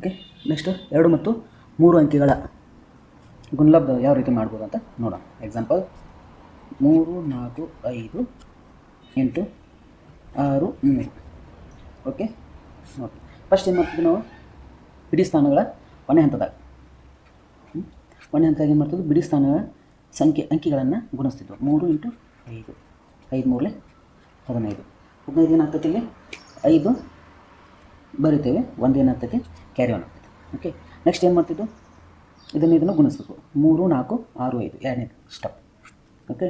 Okay next ಎರಡು ಮತ್ತು ಮೂರು ಅಂಕಿಗಳ ಗುಣಲಬ್ಧ ಯಾವ ರೀತಿ ಮಾಡ್ಬೋದು ಅಂತ ನೋಡೋಣ. ಎಕ್ಸಾಂಪಲ್ ಮೂರು, ನಾಲ್ಕು, ಐದು, ಎಂಟು, ಆರು ಮೂರು ಓಕೆ, ನೋಡಿ. ಫಸ್ಟ್ ಏನು ಮಾಡ್ತೀವಿ ನಾವು? ಬಿಡಿ ಸ್ಥಾನಗಳ ಕೊನೆ ಹಂತದಾಗ? ಕೊನೆ ಹಂತದಾಗ ಏನು ಮಾಡ್ತಿದ್ವಿ? ಬಿಡಿ ಸ್ಥಾನಗಳ ಸಂಖ್ಯೆ, ಅಂಕಿಗಳನ್ನು ಗುಣಿಸ್ತಿದ್ವು. ಮೂರು ಇಂಟು ಐದು. ಐದು ಮೂರಲೆ ಹದಿನೈದು. ಹದಿನೈದು ಏನಾಗ್ತೈತಿ ಇಲ್ಲಿ? ಐದು ಬರೀತೇವೆ. ಒಂದು ಏನಾಗ್ತೈತಿ ಕ್ಯಾರಿ ಆನ್ ಆಗ್ತದೆ. ಓಕೆ ನೆಕ್ಸ್ಟ್ ಏನು ಮಾಡ್ತಿದ್ದು? ಇದನ್ನು ಇದನ್ನು ಗುಣಿಸ್ಬೇಕು. ಮೂರು, ನಾಲ್ಕು, ಆರು, ಐದು ಎರಡನೇ ಸ್ಟೆಪ್ ಓಕೆ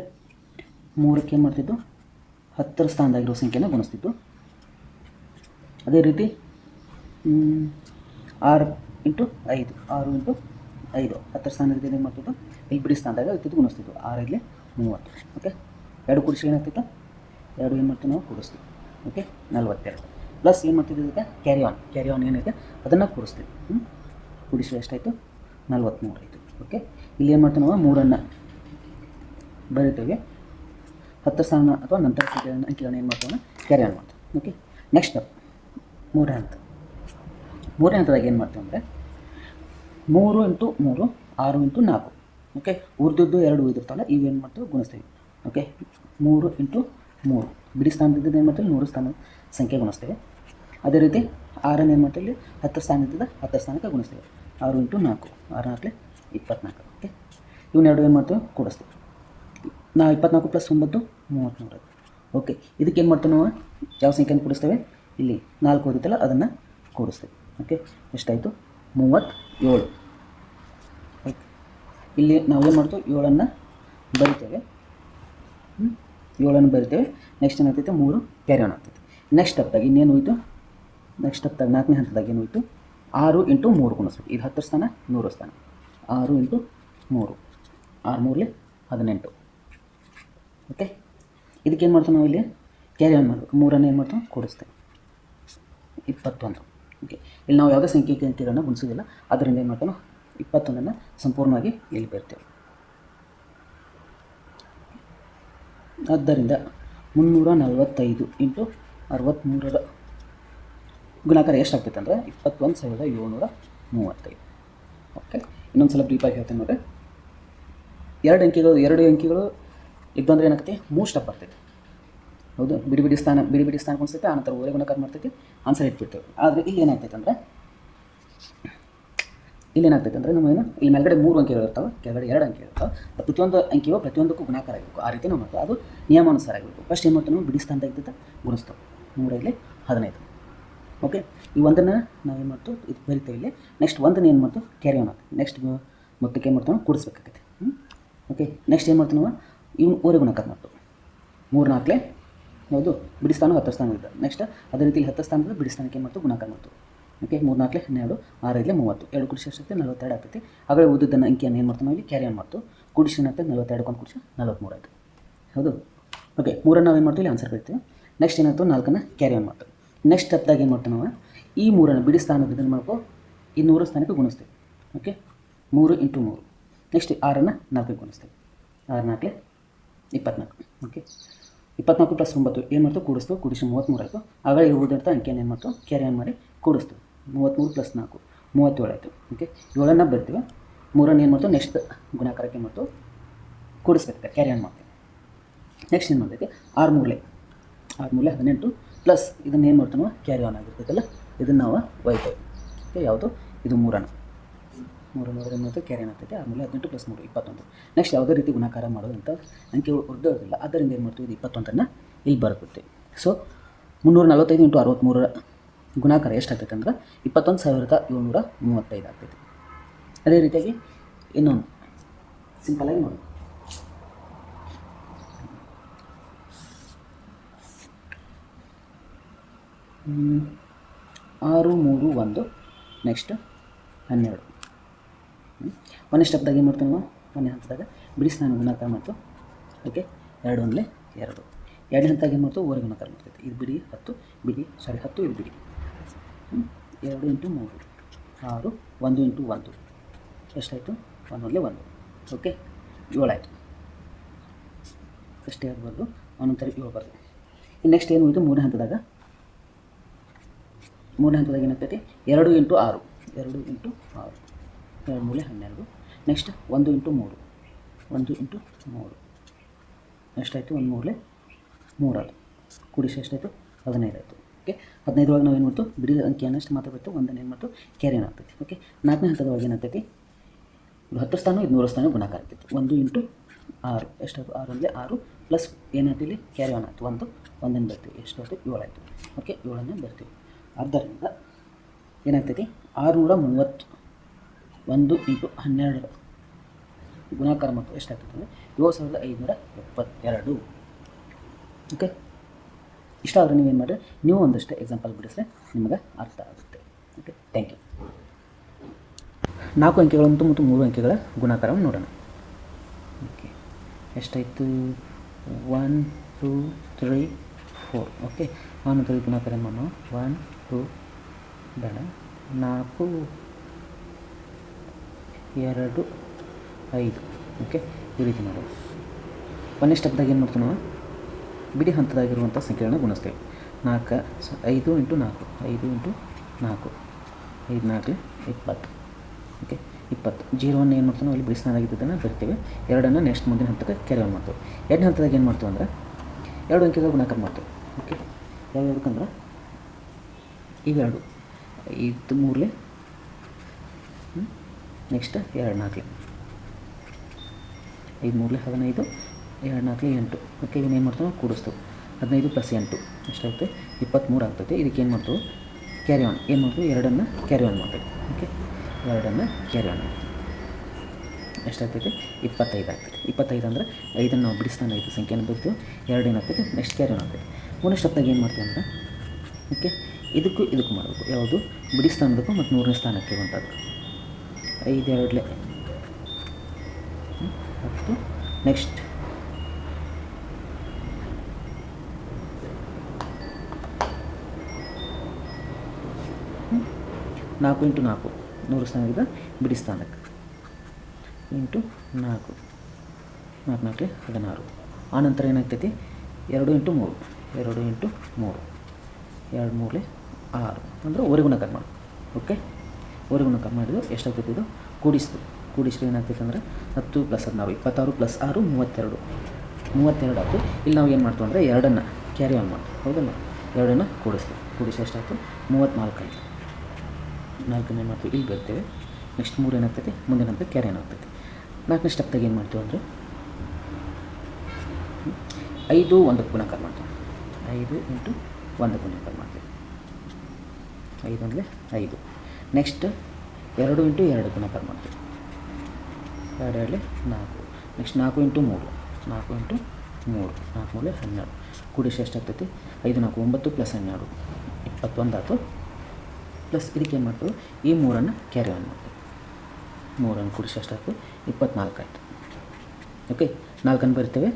ಮೂರಕ್ಕೆ ಏನು ಮಾಡ್ತಿದ್ದು? ಹತ್ತರ ಸ್ಥಾನದಾಗಿರೋ ಸಂಖ್ಯೆನ ಗುಣಿಸ್ತಿದ್ದು ಅದೇ ರೀತಿ ಆರು ಇಂಟು ಐದು, ಆರು ಇಂಟು ಐದು. ಹತ್ತರ ಸ್ಥಾನದಲ್ಲಿ ಏನು ಮಾಡ್ತಿದ್ದು? ಇಲ್ಲಿ ಬಿಡಿ ಸ್ಥಾನದಾಗ ಇತ್ತಿದ್ದು ಗುಣಿಸ್ತಿದ್ದು. ಆರು ಇಲ್ಲಿ ಮೂವತ್ತು. ಓಕೆ ಎರಡು ಕೂಡಿಸಿ ಏನಾಗ್ತಿತ್ತು ಎರಡು ಏನು ಮಾಡ್ತೀವಿ ನಾವು? ಕೂಡಿಸ್ತೀವಿ. ಓಕೆ ನಲ್ವತ್ತೆರಡು. ಪ್ಲಸ್ ಏನು ಮಾಡ್ತಿದ್ದು ಇದಕ್ಕೆ? ಕ್ಯಾರಿ ಆನ್ ಕ್ಯಾರಿ ಆನ್ ಏನೈತೆ ಅದನ್ನು ಕೂಡಿಸ್ತೀವಿ ಹ್ಞೂ ಕೂಡಿಸಿ ಎಷ್ಟಾಯಿತು? ನಲ್ವತ್ತ್ಮೂರು ಆಯಿತು. ಓಕೆ ಇಲ್ಲಿ ಏನು ಮಾಡ್ತೀವಿ ನಾವು? ಮೂರನ್ನು ಬರೀತೇವೆ. ಹತ್ತು ಸ್ಥಾನ ಅಥವಾ ನಂತರ ಸಂಖ್ಯೆಗಳನ್ನು ಅಂಕಿಗಳನ್ನ ಏನು ಮಾಡ್ತೀವಿ ಕ್ಯಾರಿ ಆನ್ ಮಾಡ್ತೀವಿ. ಓಕೆ ನೆಕ್ಸ್ಟ್ ಮೂರನೇ ಹಂತ. ಮೂರನೇ ಹಂತದಾಗ ಏನು ಮಾಡ್ತೀವಿ ಅಂದರೆ ಮೂರು ಇಂಟು ಮೂರು, ಆರು ಇಂಟು ನಾಲ್ಕು. ಓಕೆ ಉರ್ದಿದ್ದು ಎರಡು ಉಳಿದಿರ್ತಾವಲ್ಲ ಏನು ಮಾಡ್ತೀವಿ? ಗುಣಿಸ್ತೀವಿ. ಓಕೆ ಮೂರು ಇಂಟು ಮೂರು. ಬಿಡಿ ಸ್ಥಾನದಿದ್ದು ಏನು ಮಾಡ್ತೀವಿ? ನೂರು ಸ್ಥಾನ ಸಂಖ್ಯೆ ಗುಣಿಸ್ತೇವೆ. ಅದೇ ರೀತಿ ಮಾಡ್ತೀವಿ ಇಲ್ಲಿ ಹತ್ತು ಸ್ಥಾನದಿಂದ ಹತ್ತು ಸ್ಥಾನಕ್ಕೆ ಗುಣಿಸ್ತೀವಿ. ಆರು ಇಂಟು ನಾಲ್ಕು, ಆರು ಇಪ್ಪತ್ನಾಲ್ಕು ಓಕೆ ಇವನ್ನೆರಡು ಏನು ಮಾಡ್ತೀವಿ ಕೂಡಿಸ್ತೀವಿ. ನಾವು ಇಪ್ಪತ್ನಾಲ್ಕು ಪ್ಲಸ್ ಒಂಬತ್ತು, ಮೂವತ್ತ್ಮೂರು. ಓಕೆ ಇದಕ್ಕೆ ಏನು ಮಾಡ್ತೀವಿ ನಾವು? ಯಾವ ಸಂಖ್ಯೆಯನ್ನು ಕೂಡಿಸ್ತೇವೆ? ಇಲ್ಲಿ ನಾಲ್ಕು ಓದಿತ್ತಲ್ಲ ಅದನ್ನು ಕೂಡಿಸ್ತೇವೆ ಓಕೆ ಎಷ್ಟಾಯಿತು? ಮೂವತ್ತೇಳು. ಓಕೆ ಇಲ್ಲಿ ನಾವು ಏನು ಮಾಡ್ತೀವಿ? ಏಳನ್ನು ಬರಿತೇವೆ? ಏಳನ್ನು ಬರಿತೇವೆ. ನೆಕ್ಸ್ಟ್ ಏನಾಗ್ತೈತೆ? ಮೂರು ಕ್ಯಾರಿ ಆಗ್ತೈತೆ. ನೆಕ್ಸ್ಟ್ ಅಪ್ಪಾಗಿ ಇನ್ನೇನು ಹೋಯ್ತು? ನೆಕ್ಸ್ಟ್ ಸ್ಟೆಪ್ದಾಗ ನಾಲ್ಕನೇ ಹಂತದಾಗ ಏನು ಹೋಯಿತು? ಆರು ಇಂಟು ಮೂರು ಗುಣಿಸ್ಬೇಕು ಇದು ಹತ್ತರ ಸ್ಥಾನ, ನೂರು ಸ್ಥಾನ. ಆರು ಇಂಟು ಮೂರು. ಆರು ಮೂರಲಿ ಹದಿನೆಂಟು. ಓಕೆ ಇದಕ್ಕೆ ಏನು ಮಾಡ್ತೀವಿ ನಾವು ಇಲ್ಲಿ ಕ್ಯಾರಿ ಆನ್ ಮಾಡಬೇಕು? ಮೂರನ್ನು ಏನು ಮಾಡ್ತೀವಿ? ಕೂಡಿಸ್ತೇವೆ. ಇಪ್ಪತ್ತೊಂದು. ಓಕೆ ಇಲ್ಲಿ ನಾವು ಯಾವುದೇ ಸಂಖ್ಯೆ ಗಂಟೆಗಳನ್ನ ಗುಣಿಸೋದಿಲ್ಲ ಅದರಿಂದ ಏನು ಮಾಡ್ತಾನೋ ಇಪ್ಪತ್ತೊಂದನ್ನು ಸಂಪೂರ್ಣವಾಗಿ ಇಲ್ಲಿ ಬರ್ತೇವೆ ಆದ್ದರಿಂದ ಮುನ್ನೂರ ನಲವತ್ತೈದು ಇಂಟು ಅರವತ್ತ್ಮೂರರ ಗುಣಾಕಾರ ಎಷ್ಟಾಗ್ತೈತೆ ಅಂದರೆ ಇಪ್ಪತ್ತೊಂದು ಸಾವಿರದ ಏಳ್ನೂರ ಮೂವತ್ತೈದು. ಓಕೆ ಇನ್ನೊಂದು ಸಲ ಬ್ರೀಫಾಗಿ ಹೇಳ್ತೇನೆ ನೋಡಿ ಎರಡು ಅಂಕಿಗಳು ಎರಡು ಅಂಕಿಗಳು ಇದ್ದಂದ್ರೆ ಏನಾಗ್ತೈತಿ? ಮೂರು ಸ್ಟೆಪ್ ಬರ್ತೈತಿ. ಹೌದು? ಬಿಡಿ ಬಿಡಿ ಸ್ಥಾನ, ಬಿಡಿ ಬಿಡಿ ಸ್ಥಾನ ಕುಣಿಸ್ತೈತೆ ಆನಂತರ ಓರೆ ಗುಣಕಾರ ಮಾಡ್ತೈತಿ, ಆನ್ಸರ್ ಇಟ್ಬಿಡ್ತೇವೆ ಆದರೆ ಇಲ್ಲಿ ಏನಾಗ್ತೈತೆ ಅಂದರೆ, ಇಲ್ಲಿ ಏನಾಗ್ತೈತೆ ಅಂದರೆ ನಮ್ಮ ಏನು? ಇಲ್ಲಿ ಮೇಲ್ಗಡೆ ಮೂರು ಅಂಕಿಗಳು ಇರ್ತಾವೆ, ಕೆಳಗಡೆ ಎರಡು ಅಂಕಿ ಇರ್ತಾವೆ ಪ್ರತಿಯೊಂದು ಅಂಕಿಯು ಪ್ರತಿಯೊಂದಕ್ಕೂ ಗುಣಾಕಾರ ಆಗಬೇಕು. ಆ ರೀತಿ ನಾವು ಮಾಡ್ತೇವೆ. ಅದು ನಿಯಮಾನುಸಾರ ಆಗಬೇಕು. ಫಸ್ಟ್ ಏನು ಮಾಡ್ತೇವೆ ಬಿಡಿ ಸ್ಥಾನದಾಗ ಗುಣಿಸ್ತಾವೆ. ಗುಣಿಸ್ತೇವೆ ಮೂರಲ್ಲಿ ಹದಿನೈದು. ಓಕೆ ಈ ಒಂದನ್ನು ನಾವು ಏನು ಮಾಡ್ತು ಇದು ಬರಿತೇವೆ ಇಲ್ಲಿ. ನೆಕ್ಸ್ಟ್ ಒಂದನ್ನು ಏನು ಮಾಡ್ತು ಕ್ಯಾರಿ ಆನ್ ಆಗ್ತದೆ ನೆಕ್ಸ್ಟ್ ಮೊತ್ತಕ್ಕೆ ಏನು ಮಾಡ್ತಾನೆ ಕೂಡಿಸ್ಬೇಕಾಗತ್ತೆ. ಓಕೆ ನೆಕ್ಸ್ಟ್ ಏನು ಮಾಡ್ತೀವಿ ನಾವು? ಇವ್ನು ಓರೆ ಗುಣಕ ಮಾಡ್ತು ಮೂರು ನಾಲ್ಕಲೆ ಹೌದು, ಬಿಡಿ ಸ್ಥಾನ ಹತ್ತು ಸ್ಥಾನ ನೆಕ್ಸ್ಟ್ ಅದೇ ರೀತಿ ಇಲ್ಲಿ ಹತ್ತು ಸ್ಥಾನದ ಬಿಡಿ ಸ್ಥಾನಕ್ಕೆ ಏನು ಮಾಡ್ತು ಗುಣಾಕಾರ ಮಾಡ್ತು ಓಕೆ ಮೂರು ನಾಲ್ಕಲೆ ಹನ್ನೆರಡು, ಆರೈದಲೆ, ಮೂವತ್ತು. ಎರಡು ಕುಡಿಸಿ ಎಷ್ಟಾಗ್ತದೆ? ನಲವತ್ತೆರಡು ಆಗ್ತೈತಿ ಆಗಲೇ ಉದ್ದನ್ನು ಅಂಕಿಯನ್ನು ಏನು ಮಾಡ್ತಾನೆ ಇಲ್ಲಿ? ಕ್ಯಾರಿ ಆನ್ ಮಾಡ್ತು ಕುಡಿಸಿ ಏನಾಗ್ತದೆ ನಲವತ್ತೆರಡು ಕೊಂಡು ಕುಡಿಸಿ ನಲವತ್ತ್ಮೂರು ಆಯಿತು ಹೌದು? ಓಕೆ ಮೂರನ್ನು ನಾವು ಏನು ಮಾಡ್ತೀವಿ? ಇಲ್ಲಿ ಆನ್ಸರ್ ಬರ್ತೀವಿ. ನೆಕ್ಸ್ಟ್ ಏನಾಯ್ತು ನಾಲ್ಕನ್ನು ಕ್ಯಾರಿ ಆನ್ ಮಾಡ್ತೀವಿ. ನೆಕ್ಸ್ಟ್ ಸ್ಟೆಪ್ದಾಗ ಏನು ಮಾಡ್ತೀವಿ ನಾವು? ಈ ಮೂರನ್ನು ಬಿಡಿ ಸ್ಥಾನದ ಇದನ್ನು ಮಾಡ್ಕೋ ಈ ನೂರು ಸ್ಥಾನಕ್ಕೆ ಗುಣಿಸ್ತೀವಿ. ಓಕೆ ಮೂರು ಇಂಟು ಮೂರು. ನೆಕ್ಸ್ಟ್ ಆರನ್ನು ನಾಲ್ಕಕ್ಕೆ ಗುಣಿಸ್ತೀವಿ. ಆರು ನಾಲ್ಕಲೆ ಇಪ್ಪತ್ನಾಲ್ಕು. ಓಕೆ ಇಪ್ಪತ್ನಾಲ್ಕು ಪ್ಲಸ್ ಒಂಬತ್ತು ಏನು ಮಾಡ್ತು ಕೂಡಿಸ್ತು ಕೂಡಿಸಿ ಮೂವತ್ತ್ಮೂರು ಆಯಿತು. ಆಗ ಇರುವುದಂತ ಅಂಕೆಯನ್ನು ಏನು ಮಾಡ್ತು ಕ್ಯಾರಿ ಆನ್ ಮಾಡಿ ಕೂಡಿಸ್ತು ಮೂವತ್ತ್ಮೂರು ಪ್ಲಸ್ ನಾಲ್ಕು, ಮೂವತ್ತೇಳು ಆಯಿತು. ಓಕೆ ಏಳನ್ನು ಬರ್ತೀವಿ ಮೂರನ್ನು ಏನು ಮಾಡ್ತು ನೆಕ್ಸ್ಟ್ ಗುಣಾಕಾರಕ್ಕೆ ಏನು ಮಾಡ್ತು ಕ್ಯಾರಿ ಆನ್ ಮಾಡ್ತೀವಿ. ನೆಕ್ಸ್ಟ್ ಏನು ಮಾಡ್ತೈತೆ ಆರು ಮೂರಲೆ ಆರು ಮೂರಲೆ ಹದಿನೆಂಟು. ಪ್ಲಸ್ ಇದನ್ನು ಏನು ಮಾಡ್ತೀವಿ ಕ್ಯಾರಿ ಆನ್ ಆಗಿರ್ತೈತಲ್ಲ, ಇದನ್ನು ನಾವು ಒಯ್ತೇವೆ ಓಕೆ ಯಾವುದು? ಇದು ಮೂರನ ಮೂರು ಮೂರು ಮೂವತ್ತು ಕ್ಯಾರಿ ಆನ್ ಆಗ್ತೈತೆ. ಆಮೇಲೆ ಹದಿನೆಂಟು ಪ್ಲಸ್ ಮೂರು, ಇಪ್ಪತ್ತೊಂದು. ನೆಕ್ಸ್ಟ್ ಯಾವುದೇ ರೀತಿ ಗುಣಾಕಾರ ಮಾಡೋದಂತ ಅಂಕೆ ಉರ್ದೋದಿಲ್ಲ ಆದ್ದರಿಂದ ಏನು ಮಾಡ್ತೀವಿ, ಇದು ಇಪ್ಪತ್ತೊಂದನ್ನು ಇಲ್ಲಿ ಬರ್ಬಿಡ್ತೀವಿ ಸೊ ಮುನ್ನೂರ ನಲವತ್ತೈದು ಇಂಟು ಅರವತ್ತ್ಮೂರರ ಗುಣಾಕಾರ ಎಷ್ಟಾಗ್ತೈತೆ ಅಂದ್ರೆ, ಇಪ್ಪತ್ತೊಂದು ಸಾವಿರದ ಏಳ್ನೂರ ಮೂವತ್ತೈದು ಆಗ್ತೈತಿ. ಅದೇ ರೀತಿಯಾಗಿ ಇನ್ನೊಂದು. ಸಿಂಪಲಾಗಿ ನೋಡಿ ಆರು, ಮೂರು, ಒಂದು. ನೆಕ್ಸ್ಟ್ ಹನ್ನೆರಡು. ಒಂದೇ ಸ್ಟೆಪ್ದಾಗ ಏನು ಮಾಡ್ತೀವಿ ನಾವು ಒಂದನೇ ಹಂತದಾಗ ಬಿಡಿ ಸ್ನಾನ ಗುಣಾಕಾರ ಮತ್ತು ಓಕೆ ಎರಡು ಒಂದಲೇ ಎರಡು. ಎರಡನೇ ಹಂತದಾಗ ಏನು ಮಾಡ್ತು ಊರಿಗೆ ಗುಣಾಕಾರ ಮಾಡ್ತೈತೆ ಇದು ಬಿಡಿ ಹತ್ತು. ಬಿಡಿ ಸಾರಿ ಹತ್ತು, ಇದು ಬಿಡಿ. ಎರಡು ಇಂಟು ಮೂರು. ಆರು, ಒಂದು ಇಂಟು ಒಂದು. ಎಷ್ಟಾಯಿತು? ಒಂದು ಒಂದಲೇ ಒಂದು. ಓಕೆ ಏಳಾಯಿತು. ಅಷ್ಟೇ ಆಗ್ಬಾರ್ದು. ಒಂದೊಂದು ಏಳು ಬರ್ತದೆ ಇನ್ನು ನೆಕ್ಸ್ಟ್ ಏನು ಹೋಯಿತು? ಮೂರನೇ ಹಂತದಾಗ ಮೂರನೇ ಹಂತದಾಗ ಏನಾಗ್ತೈತಿ? ಎರಡು ಇಂಟು ಆರು. ಎರಡು ಇಂಟು ಆರು. ಎರಡು ಮೂಲೆ ಹನ್ನೆರಡು. ನೆಕ್ಸ್ಟ್ ಒಂದು ಇಂಟು ಮೂರು. ಒಂದು ಇಂಟು ಮೂರು. ಎಷ್ಟಾಯಿತು? ಒಂದು ಮೂಲೆ ಮೂರಾಯ್ತು ಕೂಡಿಸಿ ಎಷ್ಟಾಯಿತು? ಹದಿನೈದು ಆಯಿತು ಓಕೆ ಹದಿನೈದರೊಳಗೆ ನಾವು ಏನು ಮಾಡ್ತು? ಬಿಡಿ ಅಂಕಿ ಅನ್ನಷ್ಟು ಮಾತ್ರ ಬರ್ತು. ಒಂದನ್ನು ಏನು ಮಾಡ್ತು? ಕ್ಯಾರಿ ಆಗ್ತೈತಿ? ಓಕೆ ನಾಲ್ಕನೇ ಹಂತದೊಳಗೆ ಏನಾಗ್ತೈತಿ? ಹತ್ತು ಸ್ಥಾನ ಇದು ನೂರು ಸ್ಥಾನ ಗುಣಾಕಾರ ಆಗ್ತೈತಿ. ಒಂದು ಇಂಟು ಆರು. ಎಷ್ಟಾಯ್ತು? ಆರು ಅಂದರೆ ಆರು ಪ್ಲಸ್ ಏನಾಯ್ತು ಇಲ್ಲಿ ಕ್ಯಾರಿ ಆನ್ ಆಯಿತು ಒಂದು ಒಂದನ್ನು ಬರ್ತೀವಿ. ಎಷ್ಟಾಯ್ತು? ಏಳು ಆಯಿತು ಓಕೆ ಏಳನ್ನು ಬರ್ತೀವಿ. ಆದ್ದರಿಂದ ಏನಾಗ್ತೈತಿ? ಆರುನೂರ ಮೂವತ್ತು ಒಂದು ಇಂಟು ಹನ್ನೆರಡು. ಗುಣಾಕಾರ ಮತ್ತು ಎಷ್ಟಾಗ್ತದೆ ಅಂದರೆ ಏಳು ಸಾವಿರದ ಐದುನೂರ ಎಪ್ಪತ್ತೆರಡು ಓಕೆ? ಇಷ್ಟ ಆದರೆ ನೀವೇನು ಮಾಡಿರಿ? ನೀವು ಒಂದಷ್ಟು ಎಕ್ಸಾಂಪಲ್ ಬಿಡಿಸಿದ್ರೆ ನಿಮಗೆ ಅರ್ಥ ಆಗುತ್ತೆ. ಓಕೆ? ಥ್ಯಾಂಕ್ ಯು ನಾಲ್ಕು ಅಂಕೆಗಳಂತೂ ಮತ್ತು ಮೂರು ಅಂಕೆಗಳ ಗುಣಾಕಾರವನ್ನು ನೋಡೋಣ. ಓಕೆ. ಎಷ್ಟಾಯಿತು? One two three four okay? ಆನಂತರ ಗುಣಾಕಾರ ಮಾಡೋಣ? ಒನ್ ಬೇಡ ನಾಲ್ಕು ಎರಡು ಐದು. ಓಕೆ ಈ ರೀತಿ ಮಾಡೋದು ಒಂದೇ ಸ್ಟೆಪ್ದಾಗ ಏನು ಮಾಡ್ತೀವಿ ನಾವು ಬಿಡಿ ಹಂತದಾಗಿರುವಂಥ ಸಂಖ್ಯೆಗಳನ್ನ ಗುಣಿಸ್ತೇವೆ ನಾಲ್ಕು ಐದು ಇಂಟು ನಾಲ್ಕು. ಐದು ಇಂಟು ನಾಲ್ಕು. ಐದು ನಾಲ್ಕು ಇಪ್ಪತ್ತು. ಓಕೆ ಇಪ್ಪತ್ತು. ಜೀರೋವನ್ನು ಏನು ಮಾಡ್ತೀವಿ ಇಲ್ಲಿ ಬಿಡಿಸ್ನಾಗಿದ್ದನ್ನು ಬರ್ತೀವಿ. ಎರಡನ್ನು ನೆಕ್ಸ್ಟ್ ಮುಂದಿನ ಹಂತಕ್ಕೆ ಕೆರೆ ಮಾಡ್ತೀವಿ. ಎರಡನೇ ಹಂತದಾಗ ಏನು ಮಾಡ್ತೀವಿ ಅಂದ್ರೆ ಎರಡು ಅಂಕೆಗಳ ಗುಣಾಕಾರ ಮಾಡ್ತೇವೆ. ಓಕೆ ಯಾವ್ಯಾವ್ದಕ್ಕಂದ್ರೆ ಇವೆರಡು ಇದು ಮೂರಲೆ. ನೆಕ್ಸ್ಟ್ ಎರಡು ನಾಲ್ಕಲೆ ಐದು ಮೂರಲೆ, ಹದಿನೈದು ಎರಡು ನಾಲ್ಕಲೆ ಎಂಟು ಓಕೆ ಏನು ಮಾಡ್ತಾವೆ ಕೂಡಿಸ್ತೇವೆ. ಹದಿನೈದು ಪ್ಲಸ್ ಎಂಟು. ಎಷ್ಟಾಗುತ್ತೆ? ಇಪ್ಪತ್ತ್ಮೂರು ಆಗ್ತೈತೆ. ಇದಕ್ಕೆ ಏನು ಮಾಡ್ತೇವೆ? ಕ್ಯಾರಿ ಆನ್ ಏನು ಮಾಡ್ತೀವಿ? ಎರಡನ್ನು ಕ್ಯಾರಿ ಆನ್ ಮಾಡ್ತೀವಿ. ಓಕೆ ಎರಡನ್ನು ಕ್ಯಾರಿ ಆನ್ ಮಾಡ್ತೀವಿ. ಎಷ್ಟಾಗ್ತೈತೆ? ಇಪ್ಪತ್ತೈದು ಆಗ್ತೈತೆ. ಇಪ್ಪತ್ತೈದು ಅಂದರೆ ಐದನ್ನು ನಾವು ಬಿಡಿಸ್ತಾನೆ ಐದು ಸಂಖ್ಯೆಯನ್ನು ಬರ್ತೀವಿ. ಎರಡು ಏನಾಗ್ತೈತೆ ನೆಕ್ಸ್ಟ್ ಕ್ಯಾರಿ ಆನ್ ಆಗ್ತೈತೆ ಮೂರನೇ ಸ್ಟೆಪ್ದಾಗ ಏನು ಮಾಡ್ತೀವಿ ಅಂದ್ರೆ ಓಕೆ ಇದಕ್ಕೂ ಇದಕ್ಕೂ ಮಾಡಬೇಕು. ಯಾವುದು? ಬಿಡಿ ಸ್ಥಾನದಕ್ಕೂ ಮತ್ತು ಮೂರನೇ ಸ್ಥಾನಕ್ಕೆ ಇರುವಂಥದ್ದು ಐದು ಎರಡಲೆ ಹತ್ತು ನೆಕ್ಸ್ಟ್ ನಾಲ್ಕು ಇಂಟು ನಾಲ್ಕು. ನೂರು ಸ್ಥಾನದಿಂದ ಬಿಡಿ ಸ್ಥಾನಕ್ಕೆ. ಇಂಟು ನಾಲ್ಕು. ನಾಲ್ಕು ನಾಲ್ಕು, ಹದಿನಾರು. ಆನಂತರ ಏನಾಗ್ತೈತಿ? ಎರಡು ಇಂಟು ಮೂರು. ಎರಡು ಇಂಟು ಮೂರು. ಎರಡು ಮೂರಲೆ ಆರು ಅಂದರೆ ಕರ್ಮ ಮಾಡಿ. ಓಕೆ ಓರಿ ಕರ್ಮ ಮಾಡಿದ್ದು ಎಷ್ಟಾಗ್ತೈತೆ ಇದು? ಕೂಡಿಸ್ತು. ಕೂಡಿಸಿದ್ರೆ ಏನಾಗ್ತೈತೆ ಅಂದರೆ ಹತ್ತು ಪ್ಲಸ್ ಹದಿನಾರು, ಇಪ್ಪತ್ತಾರು ಪ್ಲಸ್ ಆರು, ಮೂವತ್ತೆರಡು. ಮೂವತ್ತೆರಡು ಆಯಿತು. ಇಲ್ಲಿ ನಾವು ಏನು ಮಾಡ್ತೀವಿ ಅಂದರೆ ಎರಡನ್ನು ಕ್ಯಾರಿ ಆನ್ ಮಾಡ್ತೀವಿ. ಹೌದಲ್ಲ? ಎರಡನ್ನು ಕೂಡಿಸ್ತೀವಿ. ಕೂಡಿಸಿ ಎಷ್ಟಾಯಿತು? ಮೂವತ್ತ್ನಾಲ್ಕು ಆಯಿತು. ನಾಲ್ಕನೇ ಮಾಡ್ತೀವಿ ಇಲ್ಲಿ ಬರ್ತೇವೆ. ನೆಕ್ಸ್ಟ್ ಮೂರು ಏನಾಗ್ತೈತೆ? ಮುಂದೆ ನಂತರ ಕ್ಯಾರಿ ಏನಾಗ್ತೈತಿ ನಾಲ್ಕನೇ ಸ್ಟೆಪ್ದಾಗ ಏನು ಮಾಡ್ತೀವಿ ಅಂದರೆ ಐದು ಒಂದಕ್ಕೆ ಗುಣಾಕಾರ ಮಾಡ್ತೀವಿ. ಐದು ಇಂಟು ಒಂದು ಗುಣಾಕಾರ ಮಾಡ್ತೀವಿ. ಐದು ಅಂದರೆ ಐದು. ನೆಕ್ಸ್ಟ್ ಎರಡು ಇಂಟು ಎರಡು ಗುಣಾಕಾರ ಮಾಡ್ತೀವಿ. ಎರಡು ಎರಡಲೆ ನಾಲ್ಕು. ನೆಕ್ಸ್ಟ್ ನಾಲ್ಕು ಇಂಟು ಮೂರು. ನಾಲ್ಕು ಇಂಟು ಮೂರು. ನಾಲ್ಕು ಮೂಲೆ ಹನ್ನೆರಡು. ಕೂಡಿಸಿ ಎಷ್ಟಾಗ್ತೈತಿ ಐದು ನಾಲ್ಕು ಒಂಬತ್ತು ಪ್ಲಸ್ ಹನ್ನೆರಡು. ಇಪ್ಪತ್ತೊಂದು ಆಯಿತು. ಪ್ಲಸ್ ಇದಕ್ಕೆ ಏನು ಮಾಡ್ತೀವಿ? ಈ ಮೂರನ್ನು ಕ್ಯಾರಿ ಆನ್ ಮಾಡ್ತೀವಿ. ಮೂರನ್ನು ಕೂಡಿಸಿ ಎಷ್ಟಾಯ್ತು ಇಪ್ಪತ್ನಾಲ್ಕು ಆಯಿತು. ಓಕೆ ನಾಲ್ಕನ್ನು ಬರಿತೇವೆ.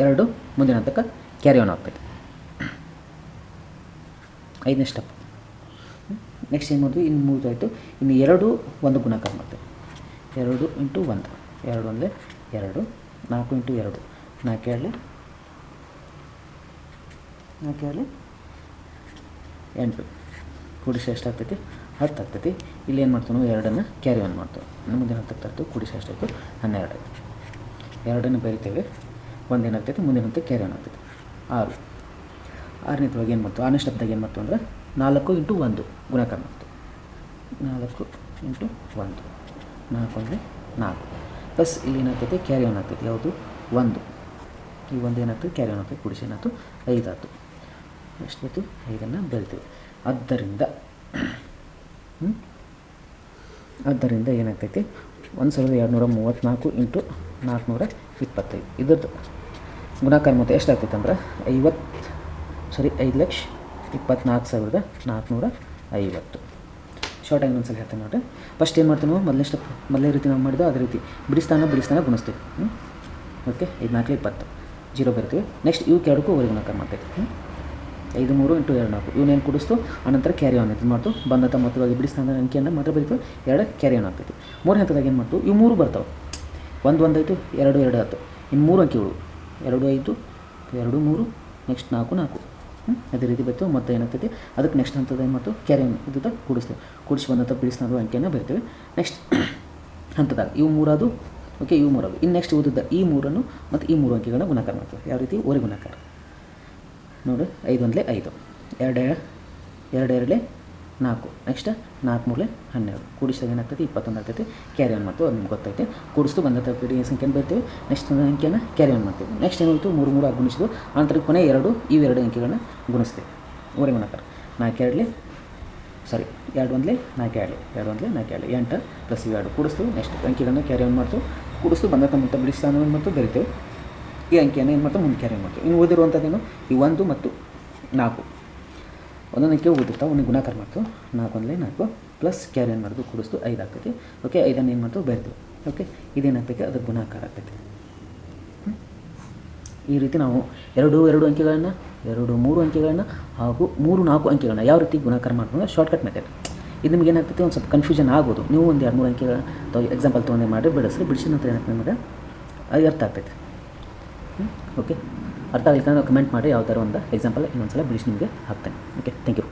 ಎರಡು ಮುಂದಿನ ಹಂತಕ್ಕೆ ಕ್ಯಾರಿ ಆನ್ ಆಗ್ತೈತೆ. ಐದನೇ ಸ್ಟೆಪ್ ನೆಕ್ಸ್ಟ್ ಏನು ಮಾಡಿದ್ವಿ ಇನ್ನು ಮೂರು ಆಯಿತು. ಇನ್ನು ಎರಡು ಒಂದು ಗುಣಾಕಾರ ಮಾಡ್ತೇವೆ. ಎರಡು ಇಂಟು ಒಂದು. ಎರಡು ಅಂದರೆ ಎರಡು. ನಾಲ್ಕು ಇಂಟು ಎರಡು. ನಾಲ್ಕು ಎರಡು. ನಾಲ್ಕು ಎರಡು. ಎಂಟು. ಕೂಡಿಸಿ ಎಷ್ಟಾಗ್ತೈತಿ ಹತ್ತು ಆಗ್ತೈತಿ. ಇಲ್ಲಿ ಏನು ಮಾಡ್ತೀವಿ ನಾವು? ಎರಡನ್ನು ಕ್ಯಾರಿ ಆನ್ ಮಾಡ್ತೇವೆ. ಮುಂದಿನ ಹತ್ತು ತರ್ತೀವಿ ಕೂಡಿಸಿ ಎಷ್ಟಾಯಿತು ಹನ್ನೆರಡು ಎರಡನ್ನು ಬರಿತೇವೆ. ಒಂದೇನಾಗ್ತೈತಿ ಮುಂದಿನ ಹಂತ ಕ್ಯಾರಿ ಆನ್ ಆಗ್ತೈತಿ. ಆರು. ಆರನೇದ್ರೊಳಗೆ ಏನು ಮಾಡ್ತು? ಆರನೇ ಶಬ್ದಾಗ ಏನು ಮಾಡ್ತು ಅಂದ್ರೆ ನಾಲ್ಕು ಇಂಟು ಒಂದು ಗುಣಾಕಾರ ಮಾಡ್ತು. ನಾಲ್ಕು ಇಂಟು ಒಂದು. ನಾಲ್ಕು ಅಂದರೆ ನಾಲ್ಕು. ಪ್ಲಸ್ ಇಲ್ಲಿ ಏನಾಗ್ತೈತೆ? ಕ್ಯಾರಿ ಆನ್ ಆಗ್ತೈತಿ. ಯಾವುದು? ಒಂದು. ಈ ಒಂದು ಏನಾಗ್ತದೆ ಕ್ಯಾರಿ ಆನ್ ಆಗ್ತದೆ ಕುಡಿಸಿ ಏನಾಯ್ತು ಐದಾಯ್ತು. ಎಷ್ಟು ಐದನ್ನು ಬೆಳಿತೀವಿ ಆದ್ದರಿಂದ? ಆದ್ದರಿಂದ ಏನಾಗ್ತೈತಿ? ಒಂದು ಸಾವಿರದ ಎರಡುನೂರ ಮೂವತ್ತ್ನಾಲ್ಕು ಇಂಟು ನಾಲ್ಕುನೂರ ಇಪ್ಪತ್ತೈದು. ಇದ್ರದ್ದು ಗುಣಾಕಾರ ಮೊತ್ತ ಎಷ್ಟಾಗ್ತೈತೆ ಅಂದ್ರೆ ಐವತ್ತು ಸಾರಿ, ಐದು ಲಕ್ಷ, ಇಪ್ಪತ್ನಾಲ್ಕು ಸಾವಿರದ ನಾಲ್ಕುನೂರ ಐವತ್ತು. ಶಾರ್ಟ್ ಆಗಿ ಒಂದ್ಸಲ ಹೇಳ್ತೇನೆ ನೋಡಿರಿ. ಫಸ್ಟ್ ಏನು ಮಾಡ್ತೀವಿ ನಾವು? ಮೊದಲನೇ ಸ್ಟೆಪ್ ಮೊದಲನೇ ರೀತಿ ನಾವು ಮಾಡಿದ್ದು ಅದೇ ರೀತಿ. ಬಿಡಿಸ್ತಾನ ಬಿಡಿಸ್ತಾನ ಗುಣಿಸ್ತೀವಿ. ಹ್ಞೂ ಓಕೆ ಐದು ನಾಲ್ಕು, ಇಪ್ಪತ್ತು. ಜೀರೋ ಬರ್ತೀವಿ ನೆಕ್ಸ್ಟ್ ಇವು ಎರಡಕ್ಕೂ ವರೆಗೆ ಗುಣಾಕಾರ ಮಾಡ್ತೈತಿ ಹ್ಞೂ ಐದು ಮೂರು ಇಂಟು ಎರಡು ನಾಲ್ಕು. ಇವನೇನು ಕುಡಿಸ್ತು? ಆನಂತರ ಕ್ಯಾರಿ ಆನ್ ಇದು ಮಾಡ್ತು. ಬಂದಂತ ಮೊತ್ತವಾಗಿ ಬಿಡಿಸ್ತಾನ ಅಂಕಿಯನ್ನು ಮಾತ್ರ ಬರೀತು. ಎರಡು ಕ್ಯಾರಿ ಆನ್ ಆಗ್ತೈತಿ. ಮೂರನೇ ಹಂತದಾಗ ಏನು ಮಾಡ್ತು? ಇವು ಮೂರು ಬರ್ತಾವೆ. ಒಂದು ಒಂದಾಯಿತು ಎರಡು ಎರಡು ಹತ್ತು. ಇನ್ನು ಮೂರು ಅಂಕಿಗಳು ಎರಡು ಐದು, ಎರಡು ಮೂರು ನೆಕ್ಸ್ಟ್ ನಾಲ್ಕು ನಾಲ್ಕು? ಅದೇ ರೀತಿ ಬೈತು ಮತ್ತೆ ಏನಾಗ್ತೈತಿ ಅದಕ್ಕೆ ನೆಕ್ಸ್ಟ್ ಹಂತದ ಏನು ಮಾಡ್ತು ಕ್ಯಾರಿ ಇದು ಕೂಡಿಸ್ತೇವೆ. ಕೂಡಿಸಿ ಬಂದಂಥ ಬಿಡಿಸಿದ ಅಂಕೆಯನ್ನು ಬರ್ತೇವೆ ನೆಕ್ಸ್ಟ್ ಹಂತದಾಗ, ಇವು ಮೂರಾದು ಓಕೆ ಇವು ಮೂರದು. ಇನ್ನು ನೆಕ್ಸ್ಟ್ ಓದಿದ್ದ ಈ ಮೂರನ್ನು ಮತ್ತು ಈ ಮೂರು ಅಂಕೆಗಳನ್ನ ಗುಣಾಕಾರ ಮಾಡ್ತೇವೆ. ಯಾವ ರೀತಿ? ಓರೆ ಗುಣಾಕಾರ. ನೋಡಿ ಐದು ಒಂದಲೇ ಐದು. ಎರಡು ಎರಡು ಎರಡಲೇ ನಾಲ್ಕು, ನೆಕ್ಸ್ಟ್ ನಾಲ್ಕು ಮೂರಲೆ ಹನ್ನೆರಡು. ಕೂಡಿಸಿದಾಗ ಏನಾಗ್ತೈತಿ ಇಪ್ಪತ್ತೊಂದು ಆಗ್ತೈತಿ. ಕ್ಯಾರಿ ಆನ್ ಮಾಡ್ತೀವಿ, ಅದು ನಿಮ್ಗೆ ಗೊತ್ತೈತೆ ಕೂಡಿಸ್ತು ಬಂದಂಥ ಪೀಡಿ ಸಂಖ್ಯೆನ ಬರ್ತೀವಿ. ನೆಕ್ಸ್ಟ್ ಅಂಕೆನ ಕ್ಯಾರಿ ಆನ್ ಮಾಡ್ತೀವಿ. ನೆಕ್ಸ್ಟ್ ಏನಾಯಿತು ಮೂರು ಮೂರು ಆಗಿ ಗುಣಿಸಿದ್ವು ಆನಂತರ ಕೊನೆ ಎರಡು ಇವೆರಡು ಅಂಕೆಗಳನ್ನ ಗುಣಿಸ್ತೀವಿ. ಊರಿ ಗುಣಾಕಾರ ನಾಲ್ಕು, ಎರಡಲಿ ಸಾರಿ ಎರಡು ಒಂದಲೇ, ನಾಲ್ಕು ಎರಡು ಎರಡು ಒಂದಲೇ, ನಾಲ್ಕು ಎರಡು ಎಂಟು ಪ್ಲಸ್ ಇವೆರಡು ಕೂಡಿಸ್ತೀವಿ ನೆಕ್ಸ್ಟ್ ಅಂಕೆಗಳನ್ನ ಕ್ಯಾರಿ ಆನ್ ಮಾಡ್ತೀವಿ. ಕೂಡಿಸ್ತು ಬಂದಂಥ ಮತ್ತು ಸ್ಥಾನವನ್ನು ಮತ್ತು ಬರಿತೇವೆ. ಈ ಅಂಕಿಯನ್ನು ಏನು ಮಾಡ್ತೀವಿ? ಮುಂದೆ ಕ್ಯಾರಿ ಮಾಡ್ತೀವಿ. ಇನ್ನು ಓದಿರುವಂಥದ್ದೇನು ಈ ಒಂದು ಮತ್ತು ನಾಲ್ಕು. ಒಂದೊಂದು ಅಂಕೆ ಗೊತ್ತಿರ್ತಾವೆ ಒಂದು ಗುಣಾಕಾರ ಮಾಡ್ತು. ನಾಲ್ಕು ಒಂದಲೇ ನಾಲ್ಕು ಪ್ಲಸ್ ಕ್ಯಾರಿ ಏನು ಮಾಡೋದು ಕೂಡಿಸ್ತು ಐದು ಆಗ್ತೈತಿ. ಓಕೆ ಐದನ್ನು ಏನು ಮಾಡ್ತು? ಬೆರಿತೀವಿ ಓಕೆ ಇದೇನಾಗ್ತೈತಿ? ಅದು ಗುಣಾಕಾರ ಆಗ್ತೈತಿ. ಈ ರೀತಿ ನಾವು ಎರಡು ಎರಡು ಅಂಕೆಗಳನ್ನು, ಎರಡು, ಮೂರು ಅಂಕೆಗಳನ್ನು, ಹಾಗೂ ಮೂರು, ನಾಲ್ಕು ಅಂಕೆಗಳನ್ನ ಯಾವ ರೀತಿ ಗುಣಾಕಾರ ಮಾಡ್ಬೋದು ಶಾರ್ಟ್ಕಟ್ ಮೆಥಡ್ ಇದು ನಿಮ್ಗೆ ಏನಾಗ್ತೈತಿ? ಒಂದು ಸ್ವಲ್ಪ ಕನ್ಫ್ಯೂಷನ್ ಆಗೋದು ನೀವು ಒಂದು ಎರಡು, ಮೂರು ಅಂಕೆಗಳ ಅಥವಾ ಎಕ್ಸಾಂಪಲ್ ತೊಗೊಂಡೆ ಮಾಡಿ ಬಿಡಿಸ್ರಿ. ಬಿಡಿಸಿದ ನಂತರ ಏನಾಗ್ತದೆ ನಿಮಗೆ? ಅದು ಅರ್ಥ ಆಗ್ತೈತೆ. ಓಕೆ ಅರ್ಥ ಆಗಲಿಕ್ಕೆ ಕಮೆಂಟ್ ಮಾಡಿ, ಯಾವ ಥರ ಒಂದು ಎಕ್ಸಾಂಪಲ್ ಇನ್ನೊಂದು ಸಲ ಬಿಡಿಸಿ ನಿಮಗೆ ಹಾಕ್ತೇನೆ. Okay thank you